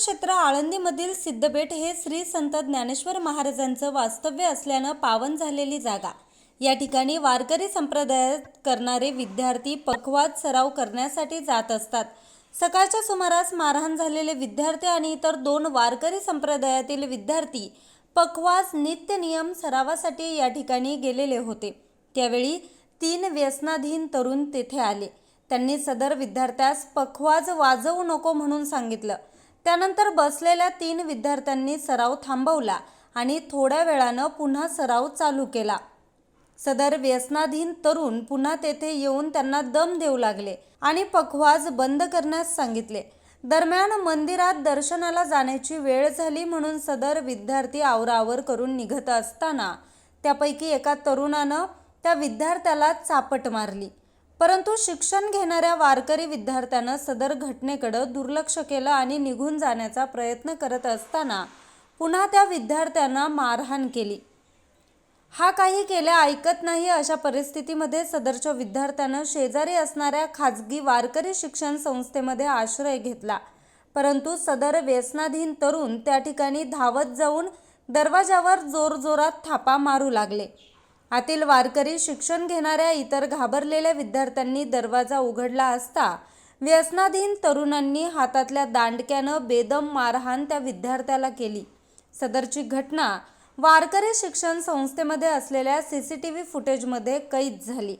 तीर्थक्षेत्र आळंदीमधील सिद्धबेट हे श्री संत ज्ञानेश्वर महाराजांचं वास्तव्य असल्यानं पावन झालेली जागा. या ठिकाणी वारकरी संप्रदायात करणारे विद्यार्थी पखवाद सराव करण्यासाठी जात असतात. सकाळच्या सुमारास मारहाण झालेले विद्यार्थी आणि इतर दोन वारकरी संप्रदायातील विद्यार्थी पखवाज नित्य नियम सरावासाठी या ठिकाणी गेलेले होते. त्यावेळी तीन व्यसनाधीन तरुण तेथे आले. त्यांनी सदर विद्यार्थ्यास पखवाज वाजवू नको म्हणून सांगितलं. त्यानंतर बसलेल्या तीन विद्यार्थ्यांनी सराव थांबवला आणि थोड्या वेळानं पुन्हा सराव चालू केला. सदर व्यसनाधीन तरुण पुन्हा तेथे येऊन त्यांना दम देऊ लागले आणि पखवाज बंद करण्यास सांगितले. दरम्यान मंदिरात दर्शनाला जाण्याची वेळ झाली म्हणून सदर विद्यार्थी आवरावर करून निघत असताना त्यापैकी एका तरुणानं त्या विद्यार्थ्याला चापट मारली. परंतु शिक्षण घेणाऱ्या वारकरी विद्यार्थ्यानं सदर घटनेकडं दुर्लक्ष केलं आणि निघून जाण्याचा प्रयत्न करत असताना पुन्हा त्या विद्यार्थ्यांना मारहाण केली. हा काही केल्या ऐकत नाही अशा परिस्थितीमध्ये सदरच्या विद्यार्थ्यानं शेजारी असणाऱ्या खाजगी वारकरी शिक्षण संस्थेमध्ये आश्रय घेतला. परंतु सदर व्यसनाधीन तरुण त्या ठिकाणी धावत जाऊन दरवाजावर जोरजोरात थापा मारू लागले. आतील वारकरी शिक्षण घेणाऱ्या इतर घाबरलेल्या विद्यार्थ्यांनी दरवाजा उघडला असता व्यसनाधीन तरुणांनी हातातल्या दांडक्यानं बेदम मारहाण त्या विद्यार्थ्याला केली. सदरची घटना वारकरी शिक्षण संस्थेमध्ये असलेल्या सी सी टी व्ही फुटेजमध्ये कैद झाली.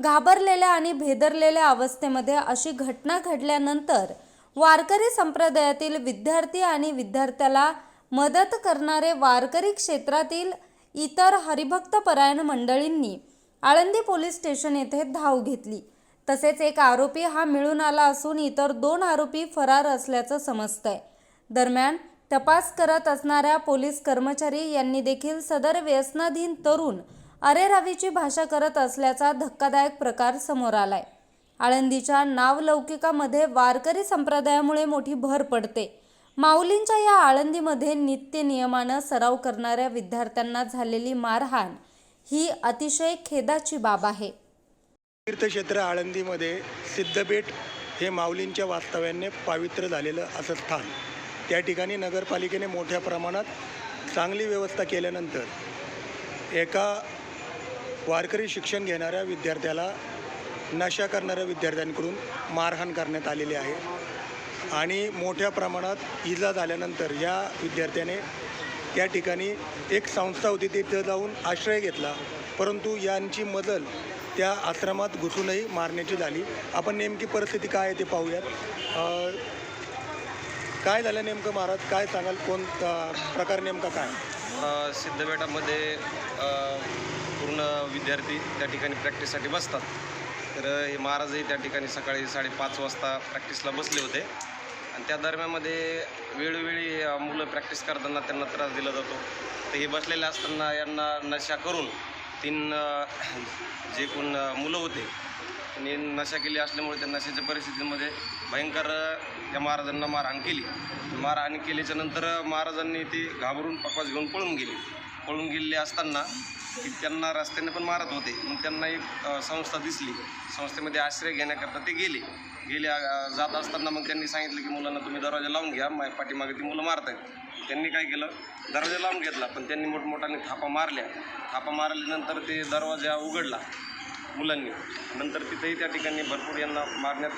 घाबरलेल्या आणि भेदरलेल्या अवस्थेमध्ये अशी घटना घडल्यानंतर वारकरी संप्रदायातील विद्यार्थी आणि विद्यार्थ्याला मदत करणारे वारकरी क्षेत्रातील इतर हरिभक्तपरायण मंडळींनी आळंदी पोलीस स्टेशन येथे धाव घेतली. तसेच एक आरोपी हा मिळून आला असून इतर दोन आरोपी फरार असल्याचं समजतंय. दरम्यान तपास करत असणाऱ्या पोलीस कर्मचारी यांनी देखील सदर व्यसनाधीन तरुण अरेरावीची भाषा करत असल्याचा धक्कादायक प्रकार समोर आलाय. आळंदीच्या नावलौकिकामध्ये वारकरी संप्रदायामुळे मोठी भर पडते. माऊलींच्या या आळंदीमध्ये नित्य नियमानं सराव करणाऱ्या विद्यार्थ्यांना झालेली मारहाण ही अतिशय खेदाची बाब आहे. तीर्थक्षेत्र आळंदीमध्ये सिद्धबेट हे माऊलींच्या वास्तव्याने पावित्र्य झालेलं असं स्थान. त्या ठिकाणी नगरपालिकेने मोठ्या प्रमाणात चांगली व्यवस्था केल्यानंतर एका वारकरी शिक्षण घेणाऱ्या विद्यार्थ्याला नशा करणाऱ्या विद्यार्थ्यांकडून मारहाण करण्यात आलेली आहे. आणि मोठ्या प्रमाणात इजा झाल्यानंतर या विद्यार्थ्याने त्या ठिकाणी एक संस्था होती तिथं जाऊन आश्रय घेतला. परंतु यांची मदल त्या आश्रमात घुसूनही मारण्याची झाली. आपण नेमकी परिस्थिती काय आहे ते पाहूयात. काय झालं नेमकं महाराज? काय सांगाल? कोण प्रकार नेमका काय? सिद्धपेठामध्ये पूर्ण विद्यार्थी त्या ठिकाणी प्रॅक्टिससाठी बसतात. तर हे महाराजही त्या ठिकाणी सकाळी साडेपाच वाजता प्रॅक्टिसला बसले होते. आणि त्या दरम्यानमध्ये वेळोवेळी मुलं प्रॅक्टिस करताना त्यांना त्रास दिला जातो. तर हे बसलेले असताना यांना नशा करून तीन जे कोण मुलं होते त्यांनी नशा केली असल्यामुळे त्या नशेच्या परिस्थितीमध्ये भयंकर त्या महाराजांना मारहाण केली. मारहाण केल्याच्यानंतर महाराजांनी ती घाबरून पकवास घेऊन पळून गेली. पळून गेलेले असताना की त्यांना रस्त्याने पण मारत होते. मग त्यांना एक संस्था दिसली. संस्थेमध्ये आश्रय घेण्याकरता ते गेले. गेले जात असताना मग त्यांनी सांगितलं की मुलांना तुम्ही दरवाजा लावून घ्या. मा पाठीमागे ती मुलं मारत आहेत त्यांनी काय केलं? दरवाजा लावून घेतला. पण त्यांनी मोठमोठाने थापा मारल्या. थापा मारल्यानंतर ते दरवाजा उघडला मुलांनी. नंतर तिथेही त्या ठिकाणी भरपूर यांना मारण्यात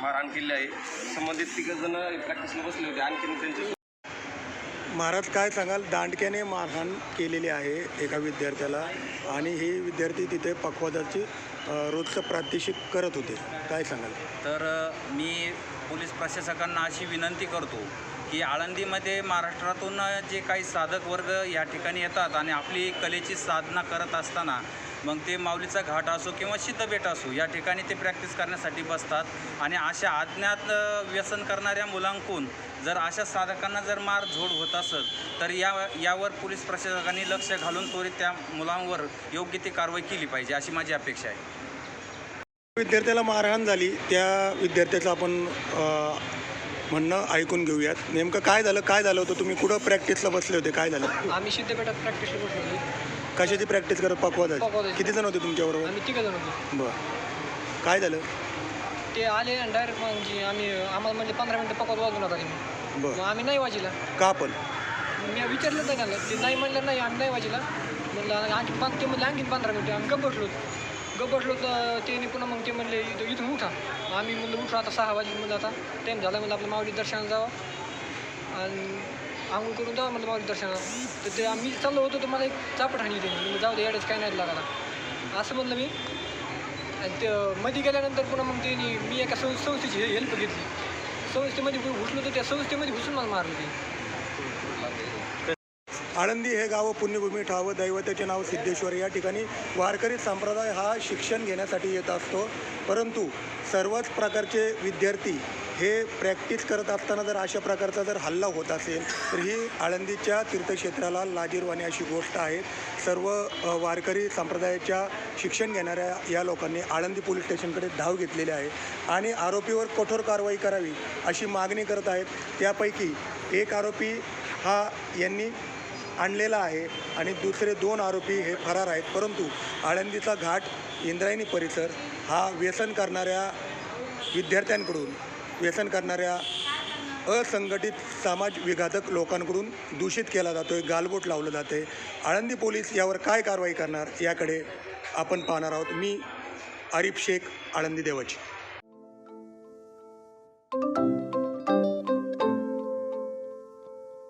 मारहाण केली आहे. संबंधित तिघं जण प्रॅक्टिसला बसले होते. आणखीन त्यांचे महाराज काय सांगाल? दांडक्याने मारहाण केलेली आहे एका विद्यार्थ्याला आणि हे विद्यार्थी तिथे पक्वादाची रोजचं प्रात्यक्षिक करत होते. काय सांगाल? तर मी पोलीस प्रशासकांना अशी विनंती करतो की आळंदीमध्ये महाराष्ट्रातून जे काही साधक वर्ग या ठिकाणी येतात आणि आपली कलेची साधना करत असताना मग ते माऊलीचा घाट असो किंवा सिद्धबेट असो या ठिकाणी ते प्रॅक्टिस करण्यासाठी बसतात. आणि अशा अज्ञात व्यसन करणाऱ्या मुलांकडून जर अशा साधकांना जर मार झोड होत असत तर या यावर पोलीस प्रशासकांनी लक्ष घालून त्वरित त्या मुलांवर योग्य ती कारवाई केली पाहिजे अशी माझी अपेक्षा आहे. विद्यार्थ्याला मारहाण झाली त्या विद्यार्थ्याचं आपण म्हणणं ऐकून घेऊयात. नेमकं काय झालं काय झालं होतं? तुम्ही कुठं प्रॅक्टिसला बसले होते? काय झालं? आम्ही सिद्धपेठात प्रॅक्टिस बसलो होतो. कशाची प्रॅक्टिस करत पकवादाची. किती जण होते तुमच्याबरोबर? आम्ही तिघं जण होतो. बरं. काय झालं? ते आले आणि डायरेक्ट म्हणजे आम्ही आम्हाला म्हणजे पंधरा मिनटं पकवत वाजून आता बरं. मग आम्ही नाही वाजीला. का पण? मी विचारलं तर त्याला ते नाही म्हणलं नाही आम्ही नाही वाजीला. म्हणलं आणखी पाच ते म्हणलं आणखी पंधरा मिनिटं आम्ही गप्प बसलो गप्प बसलो तर ते पुन्हा मग ते म्हणले इथं इथून उठा. आम्ही म्हणलं उठा आता सहा वाजले म्हणलं आता. टाईम झाला म्हणलं आपलं मावडी दर्शनाला जावं. आणि आंघोळ करून जा म्हणलं मावडी दर्शनाला. तर ते आम्ही चाललो होतो तर मला एक चापट हाणी त्यांनी म्हणलं जाऊ दे याडेच काय नाही लागला असं म्हणलं मी. आणि ते मध्ये गेल्यानंतर पुन्हा मग त्यांनी मी एका सं संस्थेची हेल्प घेतली. संस्थेमध्ये घुसलो तर त्या संस्थेमध्ये घुसून मला मारलं ते. आळंदी हे गाव पुण्यभूमी ठावं दैवताचे नाव सिद्धेश्वर या ठिकाणी वारकरी संप्रदाय हा शिक्षण घेण्यासाठी येत असतो. परंतु सर्वच प्रकारचे विद्यार्थी हे प्रॅक्टिस करत असताना जर अशा प्रकारचा जर हल्ला होत असेल तर ही आळंदीच्या तीर्थक्षेत्राला लाजीरवाणी अशी गोष्ट आहे. सर्व वारकरी संप्रदायाच्या शिक्षण घेणाऱ्या या लोकांनी आळंदी पोलीस स्टेशनकडे धाव घेतलेली आहे आणि आरोपीवर कठोर कारवाई करावी अशी मागणी करत आहेत. त्यापैकी एक आरोपी हा यांनी आणलेला आहे आणि दुसरे दोन आरोपी हे फरार आहेत. परंतु आळंदीचा घाट इंद्रायणी परिसर हा व्यसन करणाऱ्या विद्यार्थ्यांकडून व्यसन करणाऱ्या असंघटित समाज विघातक लोकांकडून दूषित केला जातो आहे गालबोट लावलं जातं. आहे आळंदी पोलीस यावर काय कारवाई करणार याकडे आपण पाहणार आहोत. मी आरिफ शेख आळंदी देवाची.